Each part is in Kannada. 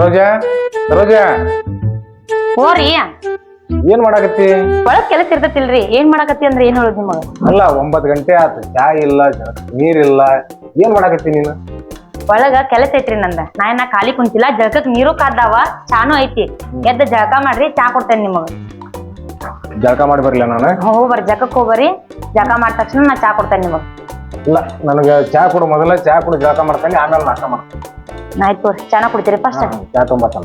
ಸರೋಜ ಸರೋಜ ಹೋರಿ ಏನ್ ಮಾಡಾಕತ್ತಿ? ಒಳಗ್ ಕೆಲಸ ಇರ್ತತಿಲ್ರಿ. ಏನ್ ಮಾಡಾಕತ್ತಿ ಅಂದ್ರೆ ಏನ್ ಹೇಳುದ್ ನಿಮಗ? ಅಲ್ಲ ಒಂಬತ್ ಗಂಟೆ ಆತು. ಚಾ ಇಲ್ಲ ನೀರಿಲ್ಲ ಏನ್ ಮಾಡಾಕತ್ತಿ ನೀನು? ಒಳಗ ಕೆಲಸ ಐತ್ರಿ ನಂದ. ನಾ ಏನ ಖಾಲಿ ಕುಂತಿಲ್ಲ. ಜಳಕಕ್ ನೀರು ಕಾದಾವ ಚಾನು ಐತಿ. ಎದ್ದ ಜಳಕ ಮಾಡ್ರಿ ಚಾ ಕೊಡ್ತೇನೆ ನಿಮಗ. ಜಳಕ ಮಾಡಿ ಬರ್ಲಿ ನಾನು? ಹೋಗ್ಬರ್ರಿ ಜಳಕಕ್ ಹೋಗ್ಬರ್ರಿ ಜಳಕ ಮಾಡಿದ ತಕ್ಷಣ ನಾ ಚಾ ಕೊಡ್ತೇನೆ ನಿಮಗ. ಇಲ್ಲ ನನಗ ಚಾ ಕೊಡು ಮೊದಲ. ಚಾ ಕೊಡು ಜಳಕ ಮಾಡ್ತೇನೆ. ಆಮೇಲೆ ನಾಷ್ಟ ಮಾಡ್ತಾನೆ. ಆಯ್ತು ತೋರಿ ಚಾನ ಕುಡಿತೀರಿ ಫಸ್ಟ್ ಚಾ ತೊಂಬತ್ತಾನ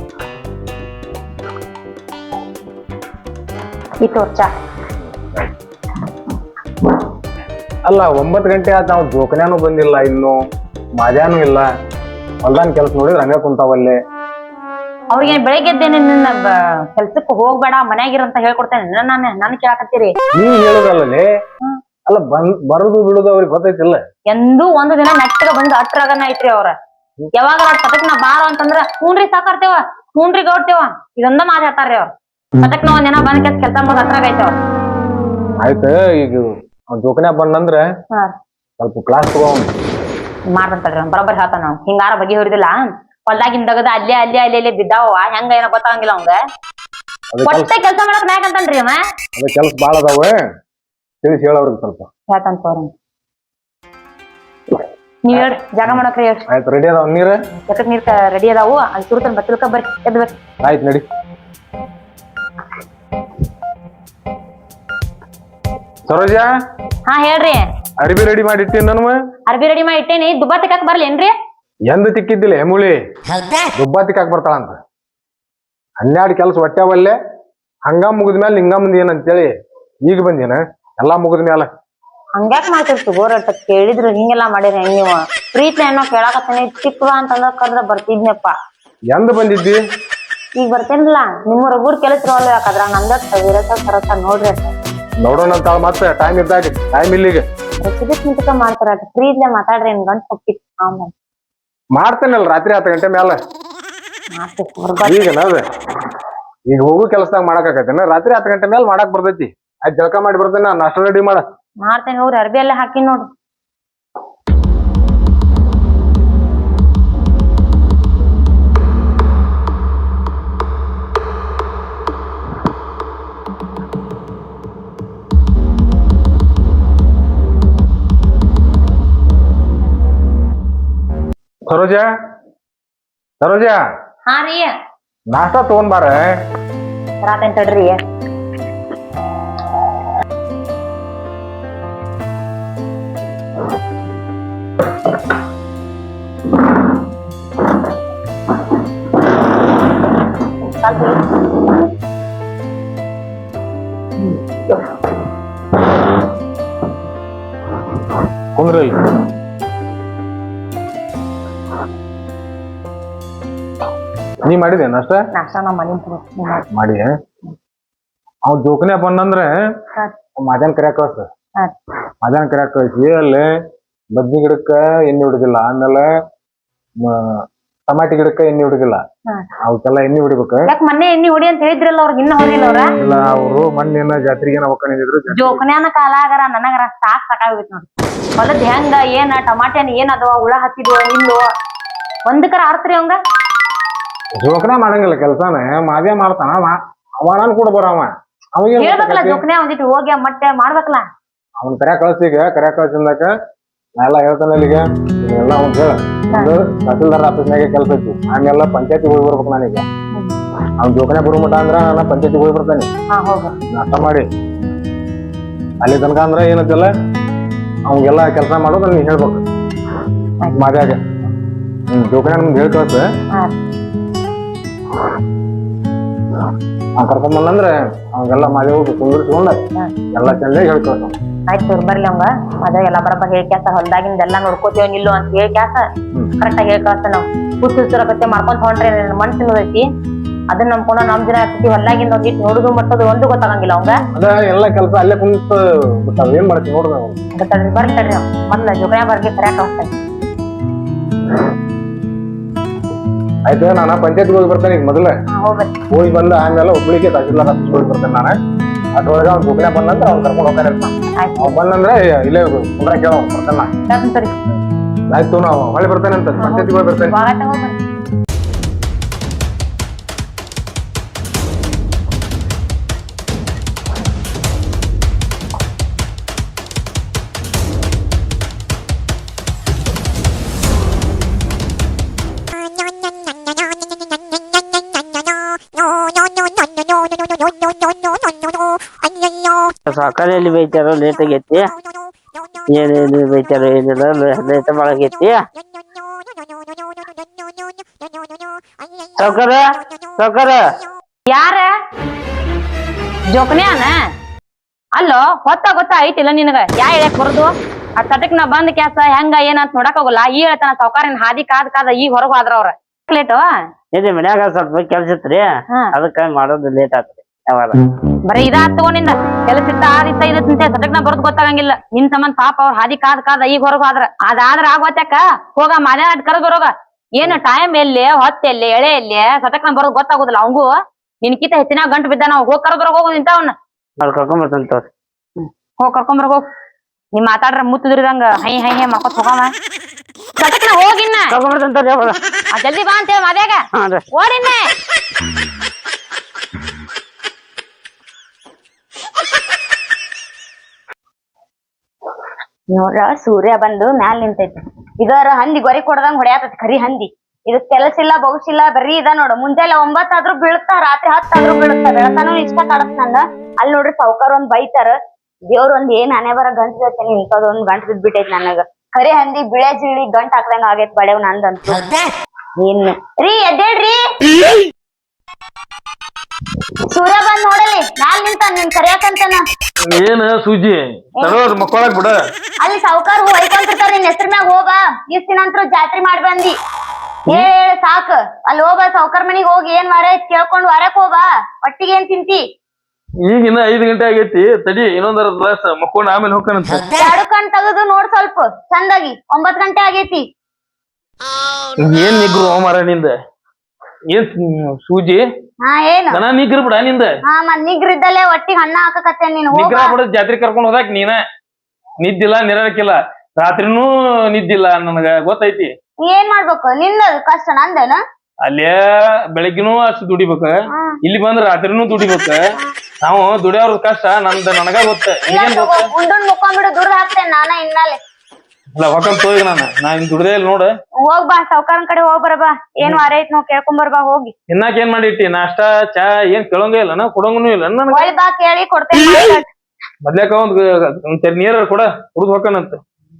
ಈ ತೋರ್ ಚಾ. ಅಲ್ಲ ಒಂಬತ್ತು ಗಂಟೆ ಆತ ನಾವು ಜೋಕನ್ಯಾನು ಬಂದಿಲ್ಲ ಇನ್ನು ಮಾಜಾನು ಇಲ್ಲ. ಹೊಲ್ದಾನ್ ಕೆಲಸ ನೋಡಿದ್ರೆ ಹಂಗ ಕುಂತಾವಲ್ಲೇ ಅವ್ರಿಗೆ ಬೆಳಿಗ್ಗೆದ್ದೇನೆ ನಿನ್ನ ಕೆಲ್ಸಕ್ಕೆ ಹೋಗ್ಬೇಡ ಮನ್ಯಾಗಿರ ಅಂತ ಹೇಳ್ಕೊಡ್ತೇನೆ. ನಾನು ನನ್ ಕೇಳಾಕತ್ತೀರಿ. ನೀವ್ ಹೇಳುದಲ್ಲೇ ಅಲ್ಲ ಬಂದ್ ಬರುದು ಬಿಡುದು ಅವ್ರಿಗೆ ಗೊತ್ತೈತಿಲ್ಲ? ಎಂದೂ ಒಂದು ದಿನ ನೆಟ್ಟಗ ಬಂದು ಅಟ್ರಾಗನ ಐತ್ರಿ ಅವ್ರ. ಯಾವಾಗ ಪಟಕ್ ನಾ ಬಾರ ಅಂತಂದ್ರ ಹೂನ್ರಿ ಸಾಕಾರ್ತೇವ ಹೂನ್ರಿ ಗೌಡ್ತೇವ. ಇದೊಂದ ಮಾತ್ ಹೇಳ್ತಾರ್ರಿ ಅವ್ರ. ಪಟಕ್ ನಾ ಒಂದ್ ದಿನ ಬಂದ್ ಕೆಲ್ಸ ಕೆಲ್ಸ ಮಾಡೋದ್ ಹತ್ರ ಐತೇವ ಆಯ್ತ ಈಗ ಜೋಕನ್ಯಾಗ ಬಂದಂದ್ರ ಸ್ವಲ್ಪ ಕ್ಲಾಸ್ ತಗೋ. ಮಾಡ್ತಂತಲ್ರಿ ಬರೋಬ್ಬರಿ ಹೇಳ್ತಾನ ಹಿಂಗಾರ ಬಗೆ ಹೊರಿದಿಲ್ಲ. ಹೊಲ್ದಾಗಿನ್ ದಗದ ಅಲ್ಲೇ ಅಲ್ಲೇ ಅಲ್ಲೇ ಅಲ್ಲೇ ಬಿದ್ದಾವ ಹೆಂಗ ಏನೋ ಗೊತ್ತಾಗಂಗಿಲ್ಲ ಅವಂಗ ಒಟ್ಟೆ ಕೆಲ್ಸ ಮಾಡಕ್ ನಾಯಕಂತನ್ರಿ ಅವ. ಅದ ಕೆಲ್ಸ ಬಾಳ ಅದಾವ. ತಿಳಿಸಿ ಹೇಳವ್ರಿಗೆ ಸ್ವಲ್ಪ. ಹೇಳ್ತಾನ ತೋರಿ ನೀವ್ ಹೇಳ್ರಿ ಜಾಗ ಮಾಡಕ್ರಿ ಹೇಳ್ರಿ. ಆಯ್ತು ರೆಡಿ ಅದಾವ ನೀರ? ಜಗತ್ ನೀರ್ ರೆಡಿ ಅದಾವು? ಅಲ್ಲಿ ಸುರುತನ್ ಬತ್ತಲ್ಕ ಬರ್ರಿ ಎದ್ ಬರ್ರಿ. ಆಯ್ತು ನಡಿ. ಸರೋಜ? ಹಾ ಹೇಳ್ರಿ. ಅರಿಬಿ ರೆಡಿ ಮಾಡಿ ಇಟ್ಟಿನ್ ನಾನು ಅರ್ಬಿ ರೆಡಿ ಮಾಡಿ ಇಟ್ಟೇನಿ ದುಬ್ಬಾ ತಿಕ್ಕಾಕ್ ಬರ್ಲೇನ್ರಿ ಎಂದ ತಿಕ್ಕಿದ್ದಿಲ್ಲ ಹೆಮುಳಿ? ದುಬ್ಬಾ ತಿಕ್ಕಾಕ್ ಬರ್ತಾಳಂತ. ಹನ್ನೆರಡು ಕೆಲಸ ಒಟ್ಟಾವಲ್ಲೇ ಹಂಗ ಮುಗಿದ ಮೇಲೆ ಹಿಂಗ ಮುಂದೆ ಏನಂತೇಳಿ ಈಗ ಬಂದೇನ. ಎಲ್ಲಾ ಮುಗಿದ ಹಂಗ್ಯಾಕ್ ಮಾಡ್ತಿರ್ತು ಗೋರ್ ಕೇಳಿದ್ರು ಹಿಂಗೆಲ್ಲಾ ಮಾಡಿರಿ ಹೆಂಗ್ ನೀವು? ಪ್ರೀತಿ ಅನ್ನೋ ಕೇಳಾಕತ್ತೇನೆ ಚಿಕ್ಕವ ಅಂತಂದ್ರ ಕರ್ದ್ರ ಬರ್ತಿದ್ನಪ್ಪ. ಎಂದ ಬಂದಿದ್ದಿ? ಈಗ ಬರ್ತೇನಿಲ್ಲ ನಿಮ್ಮ ರಘುರ್ ಕೆಲಸ ಇರೋಲ್ಲ ಯಾಕಂದ್ರ ನಂದ ವಿರಸ ಸರಸ ನೋಡ್ರಿ ನೋಡೋಣ ಅಂತ ಮತ್ತೆ ಟೈಮ್ ಇದ್ದಾಗ ಟೈಮ್ ಇಲ್ಲಿಗೆ. ರೆಸಿಪಿ ಚಿಂತಕ ಮಾಡ್ತಾರ ಪ್ರೀತ್ಲೆ ಮಾತಾಡ್ರಿ ಏನ್ ಗಂಟ್ ಹೋಗ್ತಿತ್ತು ಆಮೇಲೆ ಮಾಡ್ತೇನಲ್ಲ ರಾತ್ರಿ ಹತ್ತು ಗಂಟೆ ಮೇಲೆ. ಈಗ ನಾವೇ ಈಗ ಹೋಗು ಕೆಲಸದಾಗ ಮಾಡಕ್ ರಾತ್ರಿ ಹತ್ತು ಗಂಟೆ ಮೇಲೆ ಮಾಡಕ್ ಬರ್ತೈತಿ. ಆಯ್ತು ಜಳಕ ಮಾಡಿ ಬರ್ತೇನೆ ನಾನು ನಾಷ್ಟ ರೆಡಿ ಮಾಡ. ಮಾಡ್ತೇನೆ ಹೋಗ್ರಿ ಅರ್ಬಿ ಎಲ್ಲ ಹಾಕಿ ನೋಡ್ರಿ. ಸರೋಜ? ಸರೋಜ? ಹಾ ರೀ. ನಾಷ್ಟ ತಗೊಂಡ್ ಬಾರ? ರಾತೇನ್ ತಡ್ರಿ. ಸ್ವಲ್ಪ ಕುಂದ್ರಿ ಇಲ್ಲಿ. ನೀ ಮಾಡಿದೆ ನಾಷ್ಟ? ನಾಷ್ಟ ನಮ್ಮ ಮನೆ ಮಾಡಿ. ಅವ್ ಜೋಕನೆ ಬಂದಂದ್ರೆ ಮಧ್ಯಾಹ್ನ ಕರ್ಯಾಕ ಕಳ್ಸ ಮಧ್ಯಾಹ್ನ ಕರ್ಯಾಕ ಕಳ್ಸಿ ಅಲ್ಲಿ ಬದ್ನಿ ಗಿಡಕ್ಕ ಎಣ್ಣೆ ಹೊಡೆದಿಲ್ಲ ಆಮೇಲೆ ಟಮಾಟಿ ಗಿಡಕ್ಕ ಎಣ್ಣಿ ಹುಡುಗಿಲ್ಲ ಅವಕ್ಕೆಲ್ಲ ಎಣ್ಣಿ ಹೊಡಿಬೇಕು. ಯಾಕ ಮೊನ್ನೆ ಎಣ್ಣಿ ಹೊಡಿ ಅಂತ ಹೇಳಿದ್ರಲ್ಲ ಅವ್ರಿಗೆ ಇನ್ನ ಹೊಡಿಲ್ಲ ಅವ್ರ? ಇಲ್ಲ ಅವರು ಮೊನ್ನೆ ಜಾತ್ರೆಗೆ ಒಕ್ಕಿದ್ರು ಜೋಕನ ಜೋಕನ್ಯಾನ ಕಾಲಾಗರ ನನಗರ ಸಾಕ್ ಸಾಕಾಗ್ಬಿಟ್ ನೋಡಿ. ಹೊಲದ್ ಹೆಂಗ ಏನ ಟಮಾಟೆ ಏನ್ ಅದಾವ ಹುಳ ಹತ್ತಿದ್ವ ಇಲ್ಲೋ ಒಂದಕ್ಕರ ಆರ್ತ್ರಿ ಅವಂಗ? ಜೋಕನೇ ಮಾಡಂಗಿಲ್ಲ ಕೆಲ್ಸಾನ ಮಾದೇ ಮಾಡ್ತಾನ ಅವ. ಅವನನ್ ಕೂಡ ಬರವ ಅವನ್ ಹೇಳ್ಬೇಕಲ್ಲ ಜೋಕನ್ಯಾ ಒಂದಿಟ್ಟು ಹೋಗಿ ಮತ್ತೆ ಮಾಡ್ಬೇಕಲ್ಲ. ಅವ್ನ ಕರೆ ಕಳ್ಸೀಗ ಕರೆ ಕಳ್ಸಿಂದಾಕ ನಾ ಎಲ್ಲ ಹೇಳ್ತಾನಲ್ಲಿ ಇಲ್ಲಿಗೆ ಎಲ್ಲ ಅವ್ನ್ ಹೇಳ ಒಂದು ತಹಸೀಲ್ದಾರ್ ಆಫೀಸ್ನಾಗೆ ಕೆಲಸ ಐತಿ. ಆಮೇಲೆ ಪಂಚಾಯತಿ ಹೋಗಿ ಬರ್ಬೇಕು ನಾನೀಗ. ಅವ್ನ ಜೋಕನೆ ಬರೋ ಮಟ ಅಂದ್ರ ನಾನು ಪಂಚಾಯತಿ ಹೋಗಿ ಬರ್ತಾನೆ. ನಾಷ್ಟ ಮಾಡಿ. ಅಲ್ಲಿ ತನಕ ಅಂದ್ರ ಏನಂತಿಲ್ಲ ಅವ್ನಿಗೆಲ್ಲ ಕೆಲಸ ಮಾಡೋದು ನೀನ್ ಹೇಳ್ಬೇಕು. ಮದ್ಯಾಗ. ಹ್ಮ್ ಜೋಕನೆ ನಮ್ಗೆ ಹೇಳಿ ಕಳ್ಸ ಅವ್ನ್ ಕರ್ಕೊಂಡ್ ಬಂದಂದ್ರೆ ಅವ್ನಿಗೆಲ್ಲ ಮನೆ ಹೋಗಿ ಕುಂದಿರ್ಸ್ಕೊಂಡ ಎಲ್ಲ ಚೆಂದ ಹೇಳಿ ಕಳ್ಸ ಆಯ್ತು ತೋರ್ ಬರ್ಲಿ ಅವಂಗ. ಅದ ಎಲ್ಲ ಬರಬ್ಬ ಹೇಳಿ ಕ್ಯಾಸ ಹೊಲ್ದಾಗಿಂದ ಎಲ್ಲಾ ನೋಡ್ಕೋತೀವ ಇಲ್ಲೋ ಅಂತ ಹೇಳಿ ಕ್ಯಾಸ ಕರೆಕ್ಟ್ ಆಗಿ ಹೇಳಿ ಕಳ್ಸ ನಾವು. ಹುಟ್ಟು ಸುರಗತ್ತೆ ಮಾಡ್ಕೊಂತ ಹೊಂಟ್ರಿ ನನ್ನ ಮನ್ಸು ತಿನ್ನೋದೈತಿ? ಅದನ್ನ ನಂಬ್ಕೊಂಡ ನಮ್ ದಿನ ಆಗ್ತೈತಿ ಹೊಲ್ದಾಗಿಂದ ಒಂದಿಟ್ಟು ನೋಡುದು ಮಟ್ಟದು ಒಂದು ಗೊತ್ತಾಗಂಗಿಲ್ಲ ಅವಂಗ. ಅದ ಎಲ್ಲ ಕೆಲಸ ಅಲ್ಲೇ ಕುಂತ ಬಿಟ್ಟಾವ ಏನ್ ಮಾಡ್ತೀವಿ ನೋಡ್ದ ಅವ್ನು ಅದ ತಡ್ರಿ ಬರ್ರಿ ತಡ್ರಿ ಅವ್ ಮೊದ್ಲ ಜೋಕನ್ಯಾ ಬರ್ಗೆ ಕರ್ಯಾಕ ಹೋಗ್ತಾನೆ. ಆಯ್ತು ನಾನು ಪಂಚಾಯತ್ಗೆ ಹೋಗಿ ಬರ್ತೇನೆ ಈಗ ಮೊದಲ. ಹಾ ಹೋಗ್ಬರ್ರಿ. ಹೋಗಿ ಬಂದ ಆಮೇಲೆ ಒಬ್ಳಿಗೆ ತಹಸೀಲ್ದಾರ್ ಆಫೀಸ್ ಹೋಗಿ ಬರ್ತೇನೆ ನಾನು. ಅದ್ರೊಳಗೆ ಅವ್ನು ಗುಗ್ನೆ ಬಂದಂದ್ರೆ ಅವ್ನು ಕರ್ಕೊಂಡು ಹೋಗ್ತಾನೆ ಆಯ್ತು. ಅವ್ನು ಬಂದಂದ್ರೆ ಇಲ್ಲೇ ಕುಂದ್ರ ಕೇಳೋ ಬರ್ತೇನೆ ಆಯ್ತು ನಾವು ಹೊಳೆ ಬರ್ತಾನೆ ಅಂತ ಪಂಚಾಯತ್ಗೆ ಹೋಗಿ ಬರ್ತೇನೆ. ಸಾಕಾರ ಎಲ್ಲಿ ಬೈತಾರೋ ಲೇಟ್ ಆಗೈತಿ. ಏನೇನು ಬೈತಾರೋ ಏನಿಲ್ಲ ಲೇಟ್ ಮಾಡಾಗೈತಿ ಸೌಕರ ಸಾವ್ಕಾರ ಯಾರ? ಜೋಕನ್ಯಾನ ಅಲ್ಲೋ ಹೊತ್ತ ಗೊತ್ತ ಐತಿಲ್ಲ ನಿನಗ? ಯಾ ಹೇಳಕ್ ಬರುದು? ಆ ತಟಕ್ ನಾ ಬಂದ್ ಕ್ಯಾಸ ಹೆಂಗ ಏನಂತ ನೋಡಕ್ ಹೋಗಲ್ಲ. ಈ ಹೇಳ್ತಾನ ಸಾವ್ಕಾರನ್ ಹಾದಿ ಕಾದ್ ಕಾದ ಈಗ ಹೊರಗ್ ಹೋದ್ರ ಅವ್ರ. ಲೇಟ್? ಇದೇ ಮನ್ಯಾಗ ಸ್ವಲ್ಪ ಕೆಲ್ಸ ಇತ್ರಿ. ಅದಕ್ಕ ಮಾಡೋದು ಲೇಟ್ ಆತ್ರಿ. ಯಾವಾಗ ಬರೀ ಇದ ತಗೊಂಡಿಂದ ಕೆಲಸ ಇತ್ತ ಆದಿತ್ತ ಇದತ್ತ ಸಟಕ್ ಸಟಕ್ನ ಬರೋದ್ ಗೊತ್ತಾಗಂಗಿಲ್ಲ. ನಿನ್ ಸಂಬಂಧ ಪಾಪ ಅವ್ರ ಹಾದಿ ಕಾದ್ ಕಾದ ಈಗ ಹೊರಗ್ ಹೋದ್ರ. ಅದಾದ್ರ ಆಗೋತ್ಯಾಕ ಹೋಗ ಮನೆ ಅಟ್ ಕರೆದ್ ಬರೋಗ. ಏನು ಟೈಮ್ ಎಲ್ಲಿ ಹೊತ್ತ ಎಲ್ಲಿ ಎಳೆ ಎಲ್ಲಿ ಸಟಕ್ನ ಬರೋದು ಗೊತ್ತಾಗುದಿಲ್ಲ. ಅವಂಗೂ ನಿನ್ಕಿತ ಹೆಚ್ಚಿನ ಗಂಟು ಬಿದ್ದ ನಾವು ಹೋಗ್ ಕರೆದ್ ಬರೋಗ ಹೋಗು ನಿಂತ ಅವ್ನ. ಅವ್ರು ಕರ್ಕೊಂಬರ್ತಂತ ತೋರಿ. ಹೋಗ್ ಕರ್ಕೊಂಬರ್ ಹೋಗ್. ನೀ ಮಾತಾಡ್ರ ಮುತ್ತಿದ್ರಿದಂಗ ಹೈ ಹೈ ಹೈ ಮಾಡ್ಕೊತ ಹೋಗವ ಸಟಕ್ನ ಹೋಗಿನ್ನ ಜಲ್ದಿ ಬಾ ಅಂತೇಳಿ ಮದ್ಯಾಗ ಓಡಿನ್ನ ನೋಡ್ರ ಸೂರ್ಯ ಬಂದು ಮ್ಯಾಲ್ ನಿಂತೈತಿ. ಇದರ ಹಂದಿ ಗೊರಿ ಕೊಡದಂಗ್ ಹೊಡ್ಯಾತೈತಿ ಕರಿ ಹಂದಿ. ಇದು ಕೆಲಸ ಇಲ್ಲ ಬಗುಸಿಲ್ಲ ಬರೀ ಇದ ನೋಡು. ಮುಂಜಾನೆ ಒಂಬತ್ತಾದ್ರೂ ಬೀಳ್ತಾ ರಾತ್ರಿ ಹತ್ತಾದ್ರೂ ಬೀಳ್ತಾ ಬೆಳತಾನು ಇಷ್ಟ ಕಾಡತ್ ನಂಗ. ಅಲ್ಲಿ ನೋಡ್ರಿ ಸಾವ್ಕಾರ ಒಂದ್ ಬೈತಾರ ದೇವ್ರ ಒಂದ್ ಏನ್ ಹಣೆ ಬರ ಗಂಟ್ ಜೊತೆ ಒಂದ್ ಗಂಟ್ ಬಿದ್ಬಿಟ್ಟೈತಿ ನನಗ. ಕರಿ ಹಂದಿ ಬಿಳೆ ಜಿಳಿ ಗಂಟ್ ಹಾಕ್ದಂಗ ಆಗೈತ್ ಬಡೇವ್ ನಂದಂತ. ಏನ್ ರೀ ಎದ್ದೇಳ್ರಿ. ಸೂರ್ಯ ಬಂದ್ ನೋಡಲಿ ಮ್ಯಾಲ್ ನಿಂತ ನಿನ್ ಕರಿಯಾಕಂತನ. ಏನ ಸೂಜಿ? ತಡೋರ್ ಮಕ್ಕಳಾಗ್ ಬಿಡ. ಅಲ್ಲಿ ಸಾವ್ಕಾರ ಹೊಯ್ಕೊಂತಿರ್ತಾರ ನಿನ್ ಹೆಸರು ಮ್ಯಾಗ ಹೋಗ ಇಷ್ಟ ದಿನ ಅಂತೂ ಜಾತ್ರೆ ಮಾಡಿ ಬಂದಿ. ಏ ಸಾಕ. ಅಲ್ಲಿ ಹೋಗ ಸೌಕರ್ ಮನಿಗ್ ಹೋಗಿ ಏನ್ ವಾರ ಕೇಳ್ಕೊಂಡ್ ವಾರಕ್ ಹೋಗ ಒಟ್ಟಿಗೆ ಏನ್ ತಿಂತಿ? ಈಗ ಇನ್ನ ಐದ್ ಗಂಟೆ ಆಗೈತಿ. ತಡಿ ಇನ್ನೊಂದರ ತಾಸ ಮಕ್ಕೊಂಡ್ ಆಮೇಲೆ ಹೋಗ್ಕನಂತ. ಎರಡು ಕಣ್ ತೆಗೆದು ನೋಡ್ ಸ್ವಲ್ಪ. ಚಂದಾಗಿ. ಒಂಬತ್ ಗಂಟೆ ಆಗೈತಿ. ಏನ್ ನಿಗ್ರು ಮಾರ ನಿಂದ? ಏನ್ ಸೂಜಿ? ಹಾ ಏನು? ದನ ನಿಗ್ರ ಬಿಡ ನಿಂದ. ಹಾ ಮತ್ ನಿಗ್ರಿದ್ದಲ್ಲೇ ಒಟ್ಟಿಗೆ ಹಣ್ಣ ಹಾಕಕತ್ತೆ ನೀನ್? ನಿಗ್ರ ಬಿಡ ಜಾತ್ರೆ ಕರ್ಕೊಂಡ್ ಹೋದಾಕ್ ನೀನ? ನಿದ್ದಿಲ್ಲ ನಿರಕಿಲ್ಲ ರಾತ್ರಿನೂ ನಿದ್ದಿಲ್ಲ ನನಗ ಗೊತ್ತೈತಿ? ಏನ್ ಮಾಡ್ಬೇಕು? ನಿಂದ ಕಷ್ಟ ನಂದೇನ? ಅಲ್ಲೇ ಬೆಳಗ್ಗಿನೂ ಅಷ್ಟು ದುಡಿಬೇಕ. ಇಲ್ಲಿ ಬಂದ್ರ ರಾತ್ರಿನೂ ದುಡಿಬೇಕ. ನಾವು ದುಡಿಯೋರ್ ಕಷ್ಟ ನಂದ ನನಗ ಗೊತ್ತ. ಉಂಡುನ್ ಮುಕ್ಕೊಂಡ್ಬಿಡು ದೂರ ಹಾಕ್ತೇನೆ ನಾನ ಇನ್ನಾಲೆ ಇಲ್ಲ ನಾನು. ನಾ ಇನ್ ದುಡ್ದೇ ಇಲ್ಲ ನೋಡ. ಹೋಗ್ ಬಾ ಸಾವ್ಕಾರನ್ ಕಡೆ ಹೋಗ್ ಬರ ಬಾ. ಏನ್ ವಾರ ಐತ್ ನೋಡ್ ಕೇಳ್ಕೊಂಡ್ ಬರ್ ಬಾ ಹೋಗಿ. ತಿನ್ನಾಕ ಏನ್ ಮಾಡಿಟ್ಟಿ? ನಾಷ್ಟ ಚಾ ಏನ್ ಕೇಳಂಗೇ ಇಲ್ಲ. ನಾ ಕೊಡಂಗನು ಇಲ್ಲ. ನನಗ ಹೊಳ್ ಬಾ ಕೇಳಿ ಕೊಡ್ತೇನೆ ಮಾತಾಡ್. ಮೊದ್ಲೇಕ ಒಂದ್ ಒಂದ್ ನೀರ ಕೊಡ. ಕುಡ್ದು ಹೋಕನಂತ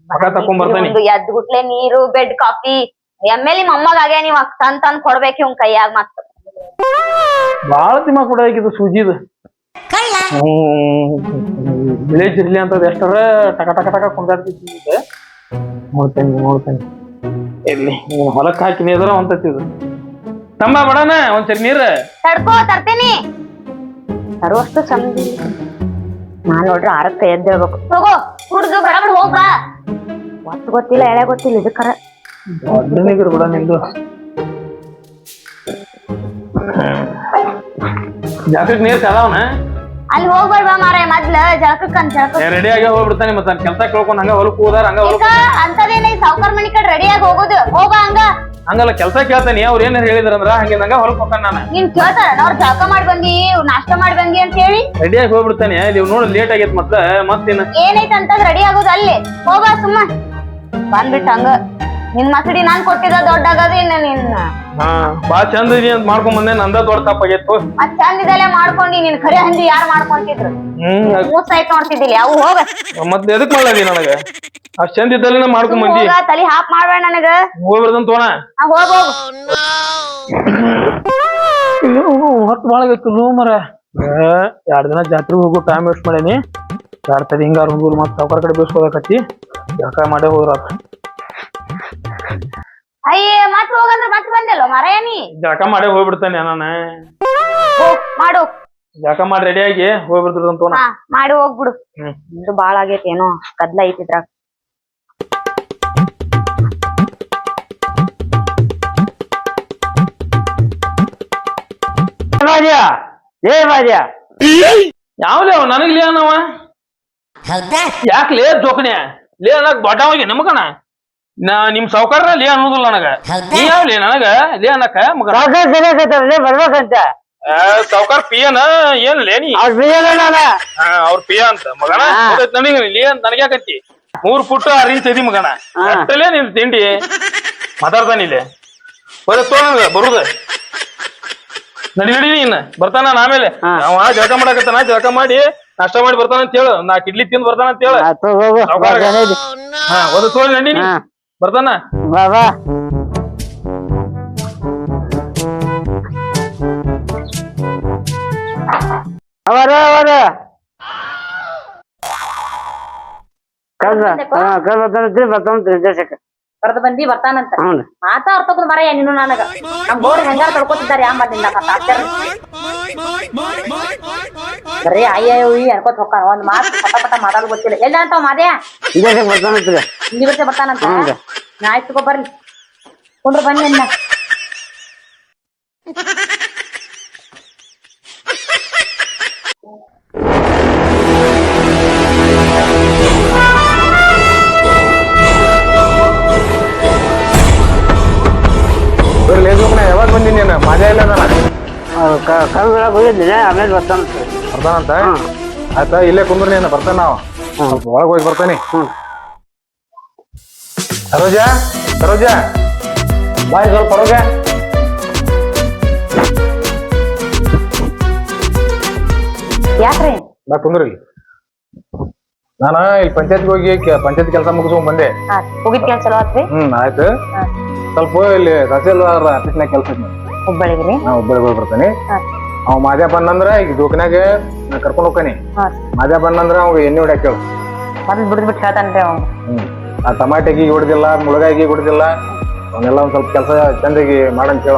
ಮಕ ತಕೊಂಡ್ ಬರ್ತಾನೆ ಒಂದು ಎದ್ ಗುಟ್ಲೆ ನೀರು ಬೆಡ್ ಕಾಫಿ. ಎಮ್ಮೆಲಿ ಮೊಮ್ಮಗ ಆಗ್ಯ ನೀವ್ ತಂದ್ ತಂದ್ ಕೊಡ್ಬೇಕು ಇವ್ನ್ ಕೈಯಾಗ ಮತ್ತ. ಬಾಳ ತಿಮ್ಮ ಕೂಡ ಇದು. ಸೂಜಿದ ಬಿಳೆ ಜಿರ್ಲಿ ಅಂತ ಎಷ್ಟರ ಟಕ ಟಕ ಟಕ ಕುಂದಾಡ್ತಿದ್ದೆ ನೋಡ್ತೇನೆ ನೋಡ್ತೇನೆ. ಎಲ್ಲಿ ನೀನ್ ಹೊಲಕ್ ಹಾಕಿನಿ ಅದ್ರ ಇದು. ತಮ್ಮ ಬಡನ ಒಂದ್ ಸರಿ ನೀರ್. ತಡ್ಕೋ ತರ್ತೇನಿ. ತರುವಷ್ಟು ಸಮದಿ ನಾ ನೋಡ್ರಿ ಆರಕ್ಕ ಎದ್ದೇಳ್ಬೇಕು ಹೋಗೋ ಹುಡುಗ ಬಡಬಡ ಹೋಗ ಬಾ. ಒತ್ತು ಗೊತ್ತಿಲ್ಲ ಎಳೆ ಗೊತ್ತಿಲ್ಲ ಇದಕ್ಕರ. ದೊಡ್ಡ ನೀರ್ ಬಿಡ ನಿಂದು. ಜಾಸ್ತಿ ನೀರ್ ಕದಾವನ ಅಲ್ಲಿ ಹೋಗ್ಬೇಡ ಮಾರ ಮೊದ್ಲ ಜಳಕಕ್ಕಂತ ಜಳಕ ರೆಡಿ ಆಗಿ ಹೋಗ್ಬಿಡ್ತಾನೆ ಮತ್ತೆ ಕೆಲಸ ಕೇಳ್ಕೊಂಡು ಹಂಗ ಹೊಲಕ್ ಹೋದಾರ ಹಂಗ ಹೊಲಕ್ ಅಂತದೇನ ಸಾವ್ಕಾರ್ ಮನಿ ಕಡೆ ರೆಡಿಯಾಗಿ ಹೋಗೋದು? ಹೋಗ ಹಂಗ. ಹಂಗಲ್ಲ ಕೆಲಸ ಕೇಳ್ತಾನೆ ಅವ್ರ ಏನ್ ಹೇಳಿದ್ರಂದ್ರ ಹಂಗೆ ನಂಗ ಹೊಲಕ್ ಹೋಗ್ತಾನ ನಾನು. ನೀನ್ ಕೇಳ್ತಾರ ಅವ್ರ ಜಳಕ ಮಾಡಿ ಬಂದಿ ನಾಷ್ಟ ಮಾಡಿ ಬಂದಿ ಅಂತ ಹೇಳಿ? ರೆಡಿ ಆಗಿ ಹೋಗ್ಬಿಡ್ತಾನೆ ಇಲ್ಲಿ ನೋಡು ಲೇಟ್ ಆಗೈತ್ ಮತ್ತ ಮತ್ತೇನ ಏನೈತ್ ಅಂತ ರೆಡಿ ಆಗೋದು ಅಲ್ಲಿ. ಹೋಗ ಸುಮ್ಮ. ಬಂದ್ಬಿಟ್ಟ ಹಂಗ. ನಿನ್ ಮಸಡಿ ನಾನ್ ಕೊಟ್ಟಿದ ದೊಡ್ಡ ಆಗದ ಇನ್ನ ನಿನ್ನ. ಹಾ ಬಾ ಚಂದ ಇದೀನಿ ಅಂತ ಮಾಡ್ಕೊಂಡ್ ಬಂದೆ ನಂದ ದೊಡ್ಡ ತಪ್ಪಾಗಿತ್ತು ಮತ್ ಚಂದಿದಲ್ಲೇ ಮಾಡ್ಕೊಂಡಿ ನಿನ್ ಕರೆ ಹಂದಿ ಯಾರ್ ಮಾಡ್ಕೊಂತಿದ್ರು? ಹ್ಮ್ ಅದ್- ಮೂಸ್ ಆಯ್ತು ನೋಡ್ತಿದ್ದಿಲ್ಲ ಅವು ಹೋಗ. ಮತ್ತೆ ಎದಕ್ ಮಾಡದಿ ನನಗ? ಅಷ್ಟ್ ಚಂದ ಇದ್ದಲ್ಲ ಮಾಡ್ಕೊಂಡ್ ಬಂದಿ. ಹೋಗ ತಲಿ ಹಾಪ್ ಮಾಡ್ಬೇಡ ನನಗ. ಹೋಗ್ಬಿಡ್ದಂತ ತೋಣ. ಆ, ಹೋಗ್ ಹೋಗ್. ಹೊತ್ತು ಲೋ ಮರ. ಎರಡ್ ದಿನ ಜಾತ್ರೆಗೆ ಹೋಗೋ ಟೈಮ್ ವೇಸ್ಟ್ ಮಾಡೇನಿ. ಎರಡ್ ತಡಿ ಹಿಂಗಾರ ಮತ್ತೆ ಸಾವುಕಾರ ಕಡೆ ಬೇಸ್ಕೋಬೇಕತ್ತಿ ಯಾಕ ಮಾಡೇ ಹೋದ್ರಾತ. ಅಯ್ಯ ಮತ್ ಹೋಗಂದ್ರ ಮತ್ ಬಂದೆಲ್ಲೋ ಮರಯಾನಿ ಜಳಕ ಮಾಡೇ ಹೋಗ್ಬಿಡ್ತಾನೆ ನಾನು? ಹೋಗ್ ಮಾಡು. ಜಳಕ ಮಾಡಿ ರೆಡಿ ಆಗಿ ಹೋಗ್ಬಿಡ್ತಿರ್ ಹಾ ಮಾಡಿ ಹೋಗ್ಬಿಡು. ಹ್ಮ್. ಇದು ಬಾಳ ಆಗೈತಿ ಏನೋ ಕದ್ಲ ಐತಿದ್ರಾಗ ಬಾಜ್ಯ ಏ ಬಾಜ್ಯ ಯಾವ್ಲೇ ಅವ ನನಗ್ ಲೇ ಅನ್ನವ? ಯಾಕೆ ಲೇ ಜೋಕನ್ಯ ಲೇ ಅನ್ನಕ್ ದೊಡ್ಡವಾಗಿ ನಮಗಣ ನಾ ನಿಮ್ ಸಾವುಕಾರ ಲೇ ಅನ್ನೋದಿಲ್ಲ ನನಗ. ನೀ ಯಾವ್ಲೇ ನನಗ ಲೇ ಅನ್ನಕ ಸಾವ್ಕಾರ್ ಸರಿಯಾಗತ್ತಲ್ಲ ಬರ್ಬೇಕಂತ? ಸಾವ್ಕಾರ ಪಿಯನ ಏನ್ ಲೇ ನೀ? ಅವ್ರ ಪಿ ನಾನು. ಹಾ, ಅವ್ರ ಪಿಯ ಅಂತ. ಮಗನ ನನಗೆ ಲೇ ಅಂತ ನನಗ್ಯಾಕಂತಿ ಮೂರ್ ಫುಟ್ ಆರ್ ಇಂಚ್ ಐತಿ ಮಗನ. ಅಷ್ಟಲ್ಲೇ ಅಷ್ಟಲೇ ನಿನ್ ತಿಂಡಿ? ಮಾತಾಡ್ತಾನಿಲ್ಲ ಬರ ತೋಣ ಬರುದ. ನಡಿ ನಡಿ ನೀನ್. ಬರ್ತಾನ ನಾನ್ ಆಮೇಲೆ. ಅವ ಜಳಕ ಮಾಡಕತ್ತಾನ ಜಳಕ ಮಾಡಿ ನಾಷ್ಟ ಮಾಡಿ ಬರ್ತಾನ ಅಂತ ಹೇಳು. ನಾ ಇಡ್ಲಿ ತಿಂದ್ ಬರ್ತಾನ ಅಂತ ಹೇಳು ಹಾ ಒಂದು ತೋಳಿ ನಡಿ ನೀ. ಬರ್ತಾನ ಬಾ ಬಾ ಅವರ ಅವರ ಕಳ್ದ ಹಾ ಕರೆದು ಬಂದಿ ಬರ್ತಾನಂತ ಹ್ಞೂ ಮಾತಾಡ್ತದ ಮರಯ್ಯ ನೀನು ನನಗ ನಮ್ ಗೋಡ್ ಹೆಂಗಾರ ತಡ್ಕೊತಿದ್ದಾರೆ ಯಾ ಮಾಡಿಲ್ಲ ಬರೀ ಅಯ್ಯೋ ಈ ಅನ್ಕೋತ ಹೋಗ್ತಾನ ಒಂದ್ ಮಾತು ಪಟ ಪಟ ಮಾತಾಡೋದು ಗೊತ್ತಿಲ್ಲ. ಎಲ್ಲ ಅಂತಾವ ಮಾದೇ? ನಿರ್ದೇಶಕ ಬರ್ತಾನಂತ್ರಿ ಬಿಟ್ಟೆ ಬರ್ತಾನಂತ ಹ್ಞೂ ಆಯ್ತು ತಗೋ ಬರ್ಲಿ. ಕುಂಡ್ರು ಬನ್ನಿ ಅನ್ನ. ಬರ್ಲಿ ಜೋಕನ ಯಾವಾಗ ಬಂದಿನಿ ನೀನು? ಮಜಾ ಇಲ್ಲ ಅದಾನ? ಕಳ್ದ ಹೋಗಿದ್ದೀನಿ ಆಮೇಲೆ ಬರ್ತಾನಂತ್ರಿ. ಬರ್ತಾನಂತ ಆಯ್ತ? ಇಲ್ಲೇ ಕುಂದ್ರ ನೀನು ಬರ್ತಾನ ನಾವು. ಸ್ವಲ್ಪ ಒಳಗ್ ಹೋಗಿ ಬರ್ತಾನೆ. ಸರೋಜ? ಸರೋಜ? ಬಾಯ್ ಸ್ವಲ್ಪ ಹೊರಗೆ. ಯಾಕ್ರಿ ಬಾ ಕುಂದ್ರಿ ಇಲ್ಲಿ. ನಾನು ಇಲ್ಲಿ ಪಂಚಾಯತ್ಗೆ ಹೋಗಿ ಪಂಚಾಯತ್ ಕೆಲಸ ಮುಗಿಸ್ಕೊಂಡ್ ಬಂದೆ. ಹೋಗಿದ್ ಕೆಲಸ ಆತ್ರಿ? ಹ್ಮ್ ಆಯ್ತು. ಸ್ವಲ್ಪ ಇಲ್ಲಿ ತಹಸೀಲ್ದಾರ್ ಆಫೀಸ್ನಾಗ ಕೆಲಸ ಹುಬ್ಬಳ್ಳಿಗೆ ಹುಬ್ಬಳ್ಳಿಗ್ರಿ ನಾ ಒಬ್ಬರಿಗೆ ಹೋಗಿ ಬರ್ತಾನೆ. ಅವ್ ಮಾದ್ಯ ಬಂದಂದ್ರ ಈಗ ದೂಕನ್ಯಾಗ ನಾ ಕರ್ಕೊಂಡ್ ಹೋಗ್ತಾನೆ. ಹಾ. ಮಾದ್ಯ ಬಂದಂದ್ರ ಅವ್ ಎಣ್ಣೆ ಹೊಡ್ಯಾಕ ಹೇಳು. ಮೊದ್ಲು ಬಿಡ್ದು ಬಿಟ್ಟು ಹೇಳ್ತಾನ್ರಿ ಆ ಹ್ಮ್. ಆ ಟಮಾಟೆಗೆ ಹೊಡೆದಿಲ್ಲ ಮುಳಗಾಯಿಗೆ ಹೊಡ್ದಿಲ್ಲ ಅವನ್ನೆಲ್ಲ ಒಂದ್ ಸ್ವಲ್ಪ ಕೆಲಸ ಚಂದಾಗಿ ಮಾಡಂತ ಹೇಳ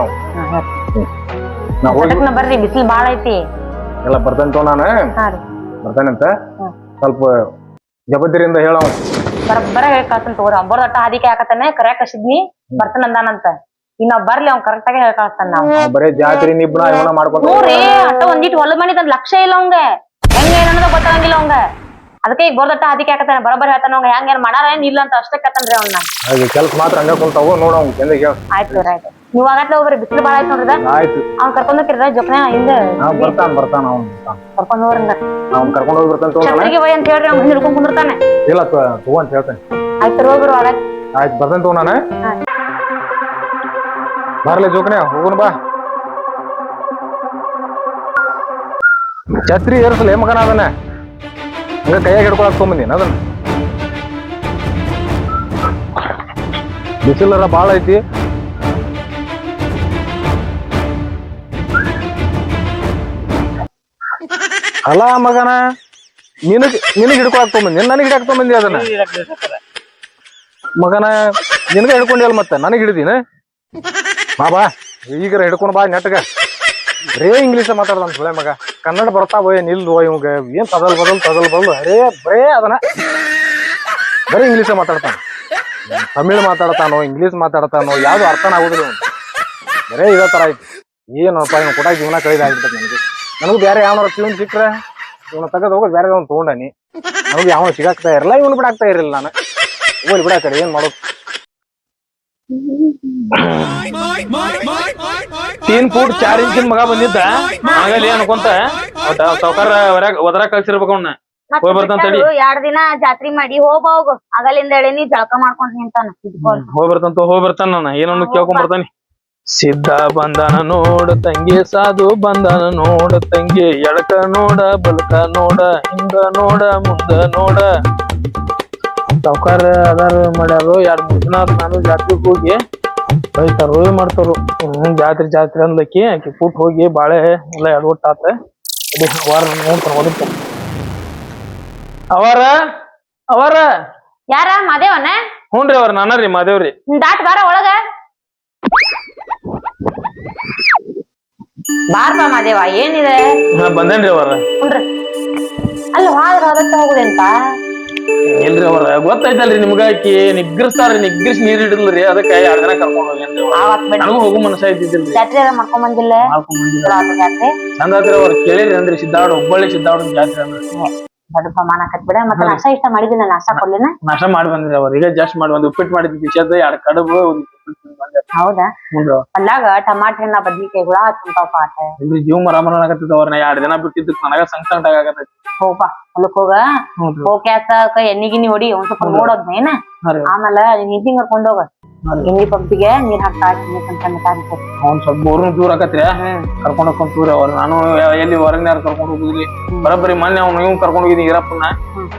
ನಾ ಹೋಗಿ ಬರ್ರಿ ಬಿಸಿಲು ಬಾಳ ಐತಿ. ಎಲ್ಲ ಬರ್ತಾನೆ ನಾನು? ಹಾ ರೀ. ಬರ್ತಾನಂತ? ಹ್ಮ್. ಸ್ವಲ್ಪ ಜಬ್ದರಿಯಿಂದ ಹೇಳವ ಬರಬ್ಬರ ಕಳ್ಸನ್ ತಗೋರಿ. ಅಂಬರ್ದಟ್ಟ ದಟ್ಟ ಹಾದಿಕೆ ಹಾಕತಾನೆ ಕರ್ಯಾಕ್ ಹಸಿದ್ನಿ ಬರ್ತಾನ ಅಂದಾನಂತ ನಾವ್ ಬರ್ಲಿ ಅವ್ನ್ ಕರೆಕ್ಟ್ ಆಗಿ ಹೇಳಿ ಕಳ್ಸ್ತಾನ ನಾವು. ಅವ್ ಬರೇ ಜಾತ್ರೆ ನಿಬ್ಣ ಇವನ ಮಾಡ್ಕೊಂತ ನೋಡ್ರಿ ಅಟ್ಟ ಒಂದಿಟ್ಟು ಹೊಲ ಮನಿದ ಲಕ್ಷ ಇಲ್ಲ ಅವಂಗ ಹೆಂಗ ಏನನ್ನೋದು ಗೊತ್ತಾಗಂಗಿಲ್ಲ ಅವಂಗ ಅದಕ್ಕೆ ಈಗ ಬೋರ್ದಟ್ಟ ಅದಕ್ಕೆ ಹಾಕತಾನೆ ಬರಬ್ಬರ ಹೇಳ್ತಾನ ಅವಂಗ ಹೆಂಗ್ ಏನ್ ಮಾಡಾರ ಏನ್ ಇಲ್ಲ ಅಂತ ಅಷ್ಟೇ ಕತ್ತನ್ರಿ ಅವ್ನ ಹಾಗೆ ಕೆಲ್ಸ ಮಾತ್ರ ಹಂಗ ಕುಂತಾವ ನೋಡ ಅವ್ನ್ ಚಂದಾಗಿ ಹೇಳ ಆಯ್ತು ಆಯ್ತು ನೀವ್ ಆಗತ್ಲೆ ಹೋಗ್ರಿ ಬಿಸಿಲು ಬಾಳ ಆಯ್ತು ನೋಡ್ರಿದ ಆಯ್ತು. ಅವ್ನ್ ಕರ್ಕೊಂಡ್ ಹೋಗಿರ್ದ ಜೊಕ್ನ ಹಿಂದ. ನಾವ್ ಬರ್ತಾನ ಬರ್ತಾನ ಅವ್ನ್ ಕರ್ಕೊಂಡ್ ಹೋಗ್ರಿಂದ ಅವ್ನ್ ಕರ್ಕೊಂಡ್ ಹೋಗಿ ಬರ್ತಾನ ಛತ್ರಿಗೆ ಹೋಯ್ ಅಂತ ಹೇಳ್ರಿ ಅವ್ನ್ ಹಿಡ್ಕೊಂಡ್ ಕುಂದಿರ್ತಾನೆ. ಇಲ್ಲ ತಗೋ ಅಂತ ಹೇಳ್ತಾನೆ. ಆಯ್ತು ಹೋಗ್ರಿ ಆಗತ್ ಆಯ್ತು ಬರ್ತಾನೆ ತಗೋ ನಾನು. ಹಾ. ಬರ್ಲಿ ಜೋಕನೆ ಹೋಗುನ್ ಬಾ ಛತ್ರಿ ಏರ್ಸಲ್ಲ ಏ ಮಗನ ಅದನ್ನ ಹಂಗ ಕೈಯಾಗ ಹಿಡ್ಕೊಳಕ್ ತೊಗೊಂಬಂದಿನ ಅದನ್ನ ಬಿಸಿಲರ ಬಾಳ ಐತಿ ಅಲ್ಲ ಮಗನ ನಿನಗ್ ನಿನಗ್ ಹಿಡ್ಕೊಳಕ್ ತೊಗೊಂಬಂದಿ ನನಗ್ ಹಿಡಕ್ ತೊಗೊಂಬಂದಿ ಅದನ್ನ ಮಗನ ನಿನಗ ಹಿಡ್ಕೊಂಡಿಯಲ್ಲ ಮತ್ತೆ ನನಗೆ ಹಿಡಿದೀನ ಬಾ ಬಾ ಈಗರ ಹಿಡ್ಕೊಂಡು ಬಾ ನೆಟ್ಗ. ಬರೇ ಇಂಗ್ಲೀಷ್ ಮಾತಾಡ್ದಾನ ಸುಳೆ ಮಗ. ಕನ್ನಡ ಬರ್ತಾ ಏನ್ ಇಲ್ವೋ ಇವಾಗ ಏನ್ ತದಲ್ ಬದಲ್ ತದಲ್ ಬದಲ್. ಅರೇ, ಬರೇ ಅದನ್ನ ಬರೀ ಇಂಗ್ಲೀಷ್ ಮಾತಾಡ್ತಾನ. ತಮಿಳ್ ಮಾತಾಡ್ತಾನೋ, ಇಂಗ್ಲೀಷ್ ಮಾತಾಡ್ತಾನೋ, ಯಾವ್ದು ಅರ್ಥನ ಆಗುದಿಲ್ಲ ಬರೇ ಇದೇ ತರ ಐತಿ. ಏನಪ್ಪ ಇವ್ನ ಕೂಡ ಜೀವನ ಕಳೆದ ಆಗ್ಬಿಟ್ಟೈತಿ ನನಗೆ. ನನಗೂ ಬೇರೆ ಯಾವನಾರ ಟ್ಯೂನ್ ಸಿಕ್ಕ್ರೆ, ಇವನ ತೆಗೆದು ಹೋಗೋದು ಬೇರೆ ಅವ್ನು ತೊಗೊಂಡಾನಿ. ನನಗೆ ಯಾವ ಸಿಗಾಕ್ತಾ ಇರಲ್ಲ ಇವನು ಬಿಡಾಕ್ತಾ ಇರಲಿಲ್ಲ ನಾನು. ಹೋಗಿ ಬಿಡಾಕಡೆ ಏನು ಕಡೆ, ಏನ್ ಮಾಡೋದು? ತೀನ್ ಫೂಟ್ ಚಾರ್ ಇಂಚಿನ ಮಗ ಬಂದಿದ್ದ ಆಗಲಿ ಅನ್ಕೊಂತ. ಒಟ್ಟ ಸಾವ್ಕಾರ ಕಳ್ಸಿರ್ಬೇಕು ಅವ್ನ. ಹೋಗ್ ಬರ್ತಾನ ತಡಿ. ಎರಡ್ ದಿನ ಜಾತ್ರಿ ಮಾಡಿ ಹೋಗ ಹೋಗು. ಆಗಲಿಂದ ನೀ ಜಳಕ ಮಾಡ್ಕೊಂಡ್ ನಿಂತಾನ. ಹೋಗಿ ಬರ್ತಂತ ಬರ್ತಾನ ಹೋಗ್ ಬರ್ತಾನ ನಾನು ಏನನ್ನು ಕೇಳ್ಕೊಂಡ್ ಬರ್ತಾನೆ. ಸಿದ್ಧ ಬಂದನ ನೋಡ ತಂಗಿ ಸಾಧು ಬಂದನ ನೋಡ ತಂಗಿ ಎಡಕ ನೋಡ ಬಲಕ ನೋಡ ಹಿಂದ ನೋಡ ಮುಂದ ನೋಡ. ಸಾವ್ಕಾರ ಅದಾರ ಮಾಡ್ಯಾರು. ಎರಡ್ ಮೂರ್ ದಿನ ಆತ್ ನಾನು ಜಾತ್ರೆಗ್ ಹೋಗಿ ರೈತರು ಮಾಡ್ತಾರು. ಹ್ಮ್ ಜಾತ್ರೆ ಜಾತ್ರೆ ಅಂದ್ಲಕ್ಕಿ ಆಕಿ ಕೂಟ್ ಹೋಗಿ ಬಾಳೆ ಎಲ್ಲ ಎಡವಟ್ಟ ಆತ. ಅದೇ ನೋಡ್ತಾನ ಒದಕ್ಕ ಅವಾರ ಅವಾರ. ಯಾರ? ಮಾದೇವನ? ಹ್ಞೂನ್ರಿ ಅವ್ರ ನಾನ ರೀ ಮಾದೇವ್ರಿ ದಾಟ್ ಬಾರ ಒಳಗ. ಬಾರ್ಪ ಮಾದೇವ ಏನಿದೆ? ಹಾ ಬಂದೇನ್ರಿ ಅವರ. ಹುನ್ರಿ ಅಲ್ಲಿ ಹಾದ್ರ ಹೋಗುದೆಂತ? ಇಲ್ರಿ ಅವ್ರ ಗೊತ್ತೈತಲ್ರಿ ನಿಮ್ಗ ಆಕಿ ನಿಗ್ರಸ್ತಾರ್ರಿ ನಿಗ್ರಸ್ ನೀರ್ ಹಿಡಿದ್ರಿ ಅದಕ್ಕ ಎರಡ್ ದಿನ ಕರ್ಕೊಂಡ್ ಹೋಗ್ಯಾನ್ರಿ ನನಗೂ ಹೋಗು ಇದ್ದಿದ್ದಿಲ್ರಿ. ಜಾತ್ರೆ ಎಲ್ಲ ಮಾಡ್ಕೊಂಡ್ ಬಂದಿಲ್ಲ? ಮಾಡ್ಕೊಂಡ್ ಬಂದಿಲ್ಲ. ಜಾತ್ರೆ? ಅವ್ರ ಕೇಳಿರಿ ಅಂದ್ರಿ ಸಿದ್ದಾಡ್ ಹುಬ್ಬಳ್ಳಿ ಸಿದ್ದಾಡ್ ಜಾತ್ರೆ ಅಂದ್ರೆ. ದೊಡ್ಡ ಪ್ರಮಾಣ ಕಟ್ಬಿಡ ಬಿಡ ಮತ್ತೆ ನಾಶ ಇಷ್ಟ ಮಾಡಿದಿನ ನಾಶ ಕೊಡ್ಲಿನ? ನಾಶ ಮಾಡಿ ಬಂದ್ರಿ ಅವ್ರ ಈಗ ಜಸ್ಟ್ ಮಾಡಿ ಬಂದ್ ಉಪ್ಪಿಟ್ಟು ಮಾಡಿದ್ವಿ ಬಿಚ್ಚದ ಎರಡ್ ಕಡುಬು ಒಂದ್ ಹೌದಾ? ಅಲ್ಲಾಗ ಟಮಾಟ ಹಣ್ಣ ಬದ್ನಿಕಾಯಿ ಹುಳ ಪಾಟ ಇಲ್ರಿ ಜೀವ ಮರ ಮರ ಆಗತ್ತಿದ್ ಅವ್ರನ್ನ ಎರಡ್ ದಿನ ಬಿಟ್ಟಿದ್ದಕ್ಕೆ ನನಗ ಸಂಕಟ ಆಗತೈತಿ ಹೋಗ್ಪ ಹೊಲಕ್ ಹೋಗ. ಹೋಗಿ ಹೋಗ್ಯಾಕ ಎಣ್ಣಿ ಗಿಣ್ಣಿ ಹೊಡಿ ಒಂದ್ ಸ್ವಲ್ಪ ನೋಡೋದ್ ಏನ? ಆಮೇಲೆ ನಿಂತಿ ಕರ್ಕೊಂಡ್ ಹೋಗ. ಎಣ್ಣಿ ಪಂಪಿಗೆ ನೀರ್ ಹಾಕ್ತಾ ಅವ್ನ್ ಸ್ವಲ್ಪ ಬೋರ್ನು ದೂರ ಆಕತ್ರಿ ಕರ್ಕೊಂಡ್ ಹೋಗ್ಕೊಂಡ್ ದೂರ ಅವ್ರ ನಾನು ಎಲ್ಲಿ ಹೊರಗಿನ ಯಾರು ಕರ್ಕೊಂಡ್ ಹೋಗುದ್ರಿ ಬರೋಬ್ಬರಿ ಮೊನ್ನೆ ಅವ್ನು ಇವ್ ಕರ್ಕೊಂಡ್ ಹೋಗಿದ್ದೀನಿ ಈರಪ್ಪನ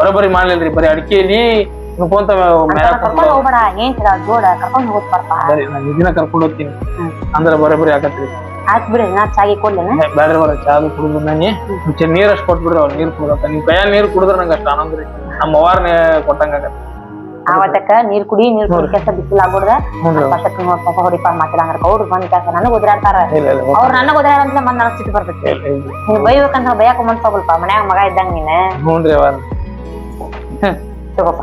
ಬರೋಬ್ಬರಿ ಮಾಡ್ಲಿಲ್ರಿ ಬರೀ ಅಡಿಕೆಯಲ್ಲಿ ನುಕೊಂತ ಕರ್ಕೊಂಡ್ ಹೋಗ್ಬೇಡ. ಏನ್ ಜೋಡ ಕರ್ಕೊಂಡ್ ಹೋಗ್ ಬರ್ಪ ಬರೀ ಕರ್ಕೊಂಡ್ ಹೋಗ್ತೀನಿ. ಅಂದ್ರ ಬರೋಬ್ಬರಿ ಆಕತ್ರಿ ಬಿಡಿ ನಾ ಚಾಗಿ ಕೊಡ್ಲೇನ? ಏ, ಬ್ಯಾಡ್ರಿ ಬರ ಚಾದು ಕುಡಿದ್ರು ನಾನಿ ನೀರ್ ಅಷ್ಟು ಕೊಟ್ಬಿಡ್ರಿ ಅವ್ರು ನೀರ್ ಕುಡ್ದತ್ತ ನಿಮ್ ಕೈಯಾಗ ನೀರ್ ಕುಡಿದ್ರೆ ನಂಗೆ ಅಷ್ಟ ಆನಂದ ರೀ. ನಮ್ಮ ಅವ್ವಾರ್ನೇ ಕೊಟ್ಟಂಗ ಆಗತ್ತೆ. ಆವತ್ತಕ್ಕ ನೀರ್ ಕುಡಿ ನೀರ್ ಕುಡಿ ಕೆಲಸ ಬಿಸಿಲ್ ಆಗ್ಬಿಡ್ದ. ಹ್ಞೂ ಪಸಕ್ ನೋಡ್ ಪಾಪ ಹೊಡಿಪ ಮಾತಿಲ್ಲ ಹಂಗಾರ. ಅವ್ರು ಬಂದ ಕೆಲಸ ನನಗ್ ಒದ್ರಾಡ್ತಾರ ಅವ್ರ ನನಗ್ ಒದ್ರಾಡಂತ ಮನ್ ನನಗ್ ಸಿಟ್ಟು ಬರ್ತೈತಿ. ನೀವ್ ಬೈಬೇಕಂತ ಬೈಯಾಕ ಮನ್ಸ್ ತಗೊಲ್ಪ ಮನ್ಯಾಗ ಮಗ ಇದ್ದಂಗ ನೀನ್. ಹ್ಞೂನ್ರಿ ಅವ್ರ ತಗೋಪ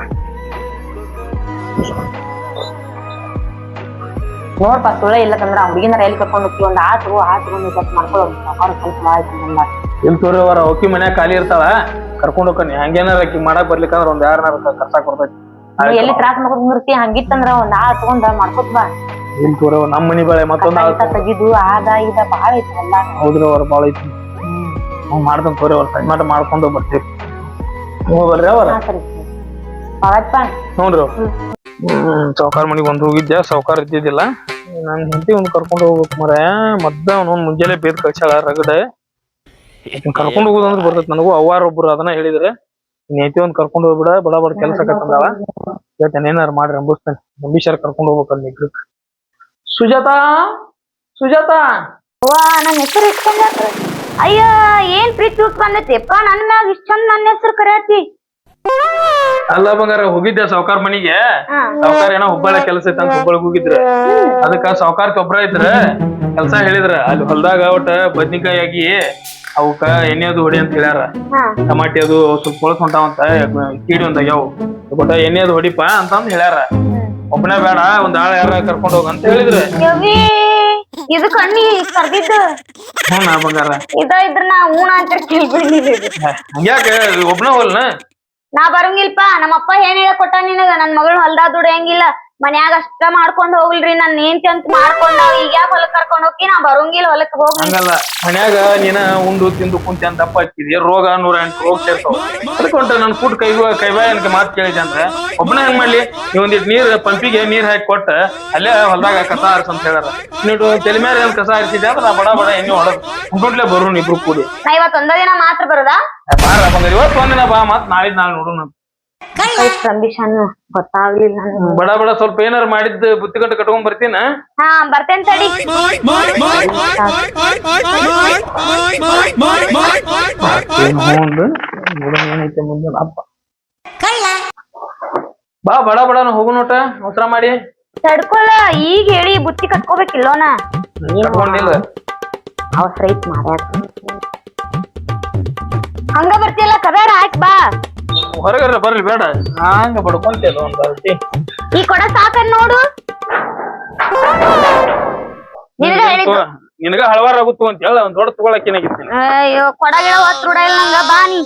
ನೋಡ್ಪ ಸುಳ್ಳ ಇಲ್ಲಕಂದ್ರ ಹುಡುಗಿನ ರೈಲ್ ಕರ್ಕೊಂಡು ಹೋಗ್ತೀವಿ. ಒಂದ್ ಆತು ಆತು ಒಂದು ಸ್ವಲ್ಪ ಮಾಡ್ಕೊಳ್ಳೋ ಅವ್ರ ಸ್ವಲ್ಪ ಇಲ್ಲಿ ತೋರಿ ಅವರ ಅವಕಿ ಮನ್ಯಾಗ ಖಾಲಿ ಇರ್ತಾಳ ಕರ್ಕೊಂಡು ಹೋಗ್ತಾನೆ. ಹಂಗೇನಾರ ಅಕ್ಕಿ ಮಾಡಕ್ ಬರ್ಲಿಕ್ಕಂದ್ರ ಒಂದ್ ಯಾರನಾರ ಕರ್ಸಾ ಬರ್ತೈತಿ ನೀವ್ ಎಲ್ಲಿ ತ್ರಾಸ ಮಾಡ್ಕೊಂಡ್ ನಿರ್ತಿ ಹಂಗಿತ್ತಂದ್ರ ಒಂದ್ ಆ ತಗೊಂಡ ಮಾಡ್ಕೊತ್ ಬಾ. ಇಲ್ಲಿ ತೋರಿ ನಮ್ಮ ಮನಿ ಬೆಳೆ ಮತ್ತೊಂದ್ ತೆಗಿದು ಆದ ಇದ ಬಾಳ ಐತಿ ಎಲ್ಲ ಹೌದ್ರಿ ಅವ್ರ ಬಾಳ ಐತಿ. ಹ್ಞೂ ಮಾಡ್ತಾನೆ ತೋರಿ ಅವ್ರ ಟೈಮಾಟ ಮಾಡ್ಕೊಂಡು ಬರ್ತೀವಿ. ಹೋಗ್ಬರ್ರಿ ಅವ್ರ. ಹ್ಞೂ ಸರಿ. ಸಾವ್ಕಾರ್ ಮನಿಗ್ ಒಂದ್ ಹೋಗಿದ್ದೆ ಸಾವುಕಾರ ಇದ್ದಿದ್ದಿಲ್ಲ. ನನ್ ಹೆಂಡತಿ ಒಂದು ಕರ್ಕೊಂಡು ಹೋಗ್ಬೇಕು ಮರ ಮದ್ದ ಅವನೊಂದು ಮುಂಜಾನೆ ಬೇದ್ ಕಳ್ಸ್ಯಾಳ ರಗಡ. ಕರ್ಕೊಂಡ್ ಹೋಗುದಂದ್ರ ಬರ್ತೈತಿ ನನಗೂ. ಅವ್ವಾರ ಒಬ್ರು ಅದನ್ನ ಹೇಳಿದ್ರೆ. ನೇತಿ ಒಂದ್ ಕರ್ಕೊಂಡು ಹೋಗ್ಬಿಡ, ಬಡ ಬಡ ಕೆಲಸ ಕತ್ತಂದಾಳ ಹೇಳ್ತೇನೆ ಏನಾರು ಮಾಡ್ರಿ, ಅಂಬಿಸ್ತೇನೆ. ಅಂಬಿಷರ್ ಕರ್ಕೊಂಡ್ ಹೋಗ್ಬೇಕಲ್ಲ ನಿಗ್ರಕ್ ಸುಜಾತಾ? ಸುಜಾತಾ? ವಾ ನನ್ನ ಹೆಸರು ಇಟ್ಕೊಂಡ ಅಯ್ಯ, ಏನ್ ಪ್ರೀತಿ ಹುಟ್ಟು ಬಂದೈತಿಪ್ಪ ನನ್ ಮ್ಯಾಗ ಇಷ್ಟ ಚಂದ ನನ್ನ ಹೆಸರು ಕರೆಯತಿ. ಅಲ್ಲ ಬಂಗಾರ ಹೋಗಿದ್ದೆ ಸಾವ್ಕಾರ ಮನಿಗೆ. ಸಾವ್ಕಾರ ಏನೋ ಹುಬ್ಬಳ್ಳಿ ಕೆಲಸ ಐತೆ ಅಂತ ಹುಬ್ಬಳ್ಳಿಗ್ ಹೋಗಿದ್ರ. ಅದಕ್ಕ ಸಾವ್ಕಾರ ಕೊಬ್ಬರ ಐತ್ರ ಕೆಲ್ಸ ಹೇಳಿದ್ರ. ಅಲ್ಲಿ ಹೊಲ್ದಾಗ ಒಟ್ಟ ಬದ್ನಿಕಾಯಿ ಆಗಿ ಅವಕ್ಕ ಎಣ್ಣೆ ಅದು ಹೊಡಿ ಅಂತ ಹೇಳ್ಯಾರ. ಟಮಾಟಿ ಅದು ಸ್ವಲ್ಪ ಕೊಳಸ್ ಹೊಂಟಾವಂತ ಕೀಡಿ ಒಂದ್ ಆಗ್ಯಾವ. ಒಟ್ಟ ಎಣ್ಣೆ ಅದು ಹೊಡಿಪ ಅಂತಂದ್ ಹೇಳ್ಯಾರ. ಒಬ್ಬನೇ ಬೇಡ ಒಂದ್ ಆಳ ಯಾರ ಕರ್ಕೊಂಡು ಹೋಗ ಅಂತ ಹೇಳಿದ್ರ. ಇದು ಕಣ್ಣಿ ಕರ್ದಿದ್ದು. ಹ್ಞೂ ನಾ ಬಂಗಾರ. ಇದ ಇದ್ರ ನಾ ಊಣ ಅಂತ ಕೇಳ್ಬಿಡಿ ಹಂಗ್ಯಾಕ ಒಬ್ನ ಹೋಲ್ನ? ನಾ ಬರಂಗಿಲ್ಪ ನಮ್ಮಪ್ಪ ಏನ್ ಹೇಳ ಕೊಟ್ಟ ನಿನಗ? ನನ್ನ ಮಗಳು ಹೊಲ್ದಾಗ ದುಡಿಯಂಗಿಲ್ಲ. ಮನ್ಯಾಗ ಅಷ್ಟ ಮಾಡ್ಕೊಂಡ್ ಹೋಗ್ಲ್ರಿ ನನ್ ಹೆಂಡತಿ ಅಂತ ಮಾಡ್ಕೊಂಡ ಈಗ ಯಾಕೆ ಹೊಲಕ್ ಕರ್ಕೊಂಡ್ ಹೋಗಿ? ನಾ ಬರಂಗಿಲ್ಲ ಹೊಲಕ್ ಹಂಗಲ್ಲ ಮನ್ಯಾಗ ನೀನ ಉಂಡು ತಿಂದು ಕುಂತಿ ಅಂತ ದಪ್ಪ ಹಚ್ಚಿದ್ಯ ರೋಗ ನೂರ ಎಂಟು ರೋಗ ಸೇರ್ತಾವ ಅದಕ್ಕೆ ಹೊಂಟ ನನ್ ಫುಡ್ ಕೈ ಕೈಬಾಯ ಅನ್ಕೆ ಮಾತು ಕೇಳಿದೆ ಅಂದ್ರೆ ಒಬ್ಬನ ಹೆಂಗ್ ಮಾಡ್ಲಿ? ನೀವ್ ಒಂದಿಟ್ ನೀರ್ ಪಂಪಿಗೆ ನೀರ್ ಹಾಕಿ ಕೊಟ್ಟ ಅಲ್ಲೇ ಹೊಲದಾಗ ಕಸ ಹರಿಸ್ ಅಂತ ಹೇಳ್ಯಾರ. ನೀವು ತಲೆ ಮೇಲೆ ಏನ್ ಕಸ ಹರಿಸಿದ್ಯಾ ಅಂದ್ರೆ ನಾ ಬಡ ಬಡ ಎಣ್ಣೆ ಹೊಡದ್ ಉಂಟುಂಟ್ಲೆ ಬರು ಇಬ್ರು ಕೂಡಿ. ನಾ ಇವತ್ ಒಂದ ದಿನ ಮಾತ್ರ ಬರೋದಾ? ಬಾರ ಇವತ್ತೊಂದಿನ ಇವತ್ತು ಒಂದಿನ ಬಾ ಮತ್ ನಾಳೆ ನಾಳೆ ನೋಡೋಣ ಗೊತ್ತಾಗ್ಲಿಲ್ಲ. ಬಡ ಬಡ ಸ್ವಲ್ಪ ಏನಾರ ಮಾಡಿದ್ ಬುತ್ತಿ ಗಂಟು ಕಟ್ಕೊಂಡ್ ಬರ್ತೀನ ಹಾ ಬರ್ತೇನ್ ತಡಿ ಬಾ ಬಡ ಬಡ ಹೋಗು ನೋಟ ಅವಸರ ಮಾಡಿ ತಡ್ಕೊಲ್ಲ ಈಗ ಹೇಳಿ ಬುತ್ತಿ ಕಟ್ಕೋಬೇಕಿಲ್ಲೋನ ಕಟ್ಕೊಂಡಿಲ್ಲ ಅವಸರ ಐತ್ ಮಾಡ್ಯಾಕ ಹಂಗ ಬರ್ತಿಯಲ್ಲ ಕದಾರ ಹಾಕ್ ಬಾ ಹೊರಗರ ಬರ್ಲಿ ಬೇಡ. ಹಂಗ ಬಡ್ಕೊಂತೇನು ಒಂದ್ ಅರ್ತಿ. ಈ ಕೊಡ ಸಾಕ ನೋಡು. ನಿನಗ ಹೇಳಿದ್ದು. ನಿನಗ ಹಳವಾರ ಆಗುತ್ತು ಅಂತ ಹೇಳ ಒಂದ್ ದೊಡ್ಡ ತಗೊಳಕ್ ಏನಾಗಿತ್ತು ಅಯ್ಯೋ ಕೊಡ ಗಿಡ ಹೊತ್ತು ಇಲ್ಲ ನಂಗ ಬಾ ನೀ.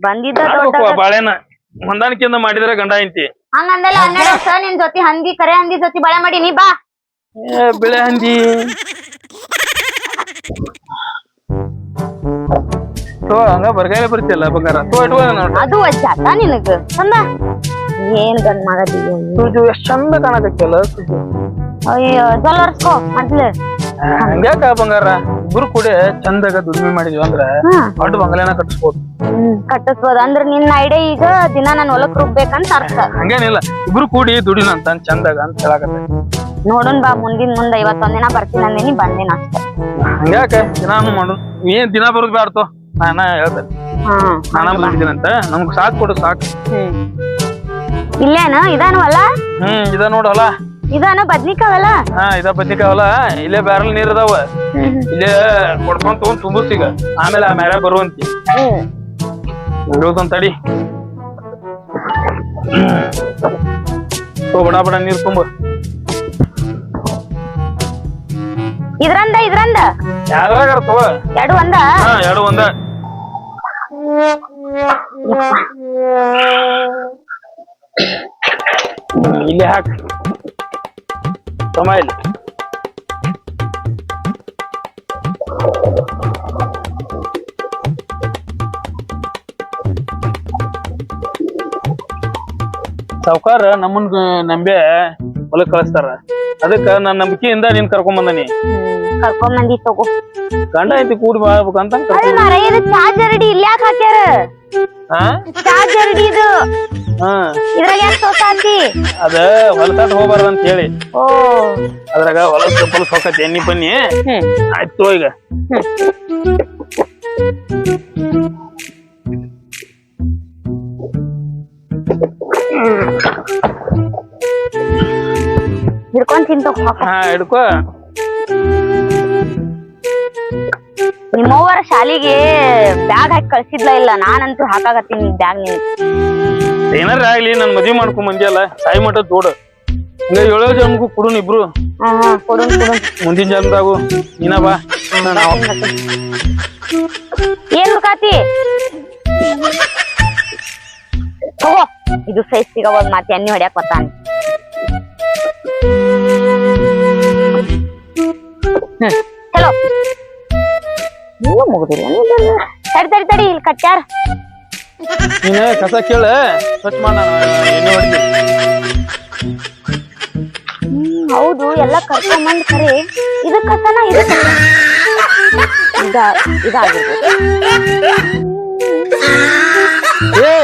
ಬಂದಿದ್ದ ದೊಡ್ಡ ಬಾಳೆನ? ಹೊಂದಾಣಿಕೆಯಿಂದ ಮಾಡಿದ್ರೆ ಗಂಡ ಐತಿ ಹಂಗಂದಲ್ಲ ಹನ್ನೆರಡು ವರ್ಷ ನಿನ್ ಜೊತೆ ಹಂದಿ ಕರೆ ಹಂದಿ ಜೊತೆ ಬಳೆ ಮಾಡಿ ನೀ ಬಾ. ಬಿಳೆ ಹಂದಿ. ತೋ ಹಂಗ ಬರ್ಗಾಯ ಬರ್ತಿಯಲ್ಲ ಬಂಗಾರ? ತೋ ಇಟ್ಕೋ ನೋಡ್ರಿ. ಅದು ವಜ್ಜಾತ ನಿನಗ. ಚಂದ? ಏನ್ ಗಂಡ್ ಮಾಡದಿ ಸುಜು ಎಷ್ಟ್ ಚಂದ ಕಾಣಕತ್ತಿಯಲ್ಲ ಸುಜು. ಅಯ್ಯೋ ಜೊಲ್ಲರ್ಸ್ಕೋ ಮೊದ್ಲು. ಹಂಗ್ಯಾಕ ಬಂಗಾರ? ಇಬ್ರು ಕೂಡ ಚಂದಾಗ ದುಡಿಮೆ ಮಾಡಿದ್ವಿ ಅಂದ್ರ ದೊಡ್ಡ ಬಂಗಲೆನ ಕಟ್ಟಿಸ್ಬೋದು. ಕಟ್ಟಿಸ್ಬೋದು. ಅಂದ್ರ ನಿನ್ನ ಐಡಿಯಾ ಈಗ ದಿನ ನಾನ್ ಹೊಲಕ್ ರುಬ್ಬೇಕಂತ ಅರ್ಥ. ಹಂಗೇನಿಲ್ಲ. ಇಬ್ರು ಕೂಡಿ ದುಡಿನ ಅಂತ ಚಂದಾಗ ಅಂತ ಹೇಳಕತ್ತೆ. ನೋಡೋಣ ಬಾ ಮುಂದಿನ ಮುಂದೆ ಇವತ್ತೊಂದಿನ ದಿನ ಬರ್ತೀನಿ ಅಂದಿನಿ ಬಂದಿನ ಅಷ್ಟೇ. ಹಂಗ್ಯಾಕ? ದಿನಾನು ಮಾಡು. ಏನ್ ದಿನ ಬರೋದು ಬ್ಯಾಡ್ತು? ನಾನ ಹೇಳ್ತೇನೆ. ನಾನ ಬಂದಿದ್ದೀನಂತ. ನಮ್ಗ್ ಸಾಕ್ ಕೊಡು ಸಾಕು. ಇಲ್ಲೇನ? ಇದಾನು ಅಲ್ಲ ಹ್ಮ್ ಇದ ನೋಡಲ್ಲ ಇದಾನ ಬದ್ನಿಕಾವಲ್ಲ ಹಾ ಇದ ಬದ್ನಿಕಾವಲ್ಲ ಇಲ್ಲೇ ಬ್ಯಾರಲ್ ನೀರ್ ಅದಾವ ಇಲ್ಲೇ ಕೊಡ್ಕೊಂಡ್ ತಗೊಂಡ್ ತುಂಬುಸ್ತೀಗ ಆಮೇಲೆ ಆ ಮ್ಯಾರ ಬರುವಂತಿ. ತಡಿ. ತೋ ಬಡ ಬಡ ನೀರ್ ತುಂಬ ಇದ್ರಂದ ಇದ್ರಂದ? ಎರಡು ಒಂದ? ಹಾ ಎರಡು ಒಂದ. ಇಲ್ಲಿ ಹಾಕ. ತಮ್ಮ ಇಲ್ಲಿ. ಸಾವ್ಕಾರ ನಮ್ಮನ್ ನಂಬೆ. ಹೊಲಕ್ ಕಳಿಸ್ತಾರ. ಅದಕ್ಕ ನನ್ನ ನಂಬಿಕೆಯಿಂದ ನೀನ್ ಕರ್ಕೊಂಡ್ ಬಂದನಿ. ಕರ್ಕೊಂಡ್ ಮಂದಿ ತಗೋ. ಗಂಡ ಐತಿ ಕೂಡಿ ಬಾಳ್ಬೇಕಂತ ಅರೆ ಮಾರ ಇದು ಚಾ ಜರಡಿ ಇಲ್ಲಿ ಯಾಕೆ ಹಾಕ್ಯಾರ? ಹಾ ಚಾರ್ಜರ್ ಜರಡಿ ಇದು. ಹಾ. ಇದ್ರಾಗ ಯಾಕೆ ಅದ ಹೊಲಸಾಟ್ ಹೋಗ್ಬಾರ್ದು ಅಂತ ಹೇಳಿ ಓ. ಅದ್ರಾಗ ಹೊಲಸ ಹೊಲಸ್ ಹೋಗತ್ತೆ ಎಣ್ಣಿ ಬನ್ನಿ. ಆಯ್ತು ಈಗ. ಹಿಡ್ಕೊಂಡ್ ತಿಂತ ಹಾ ಹಿಡ್ಕೋ. ನಿಮ್ಮವ್ವರ ಶಾಲಿಗೆ ಬ್ಯಾಗ್ ಹಾಕಿ ಕಳ್ಸಿದ್ಲ ಇಲ್ಲ? ನಾನಂತೂ ಹಾಕಾಕತ್ತೀನಿ ಬ್ಯಾಗ್ ನೀನ್ ಏನಾರ ಆಗ್ಲಿ ನನ್ ಮದ್ವಿ ಮಾಡ್ಕೊಂಡ್ ಬಂದಿಯಲ್ಲ ಸಾಯಿ ಮಠ ದೊಡ್ಡ ಹಿಂಗ ಏಳೋ ಜನ್ಗೂ ಕುಡುನ್ ಇಬ್ರು. ಮುಂದಿನ ಜನ್ಮದಾಗು ನೀನ ಬಾ ಏನ್ ಕಾತಿ ಇದು ಸೈಜ್ ಸಿಗವಾಗ ಮಾತಿ ಅನ್ನಿ ಹೊಡ್ಯಾಕ್ ಬರ್ತಾನೆ. ಚಲೋ ನೀವು ಮುಗಿದಿಲ್ಲ ತಡಿ ತಡಿ ತಡಿ ಇಲ್ಲಿ ಕಟ್ಟ್ಯಾರ ನೀನ ಕಸ ಕೇಳ ಸ್ವಚ್ಛ ಮಾಡ ಎಣ್ಣೆ ಹೊಡಿತೀನಿ ಹ್ಮ್ ಹೌದು ಎಲ್ಲ ಕರ್ಕೊಂಬಂದ್ ಖರೆ ಇದು ಕಸನ ಇದು ಕಸ ಇದ ಇದಾಗಿರ್ಬೋದು ಏ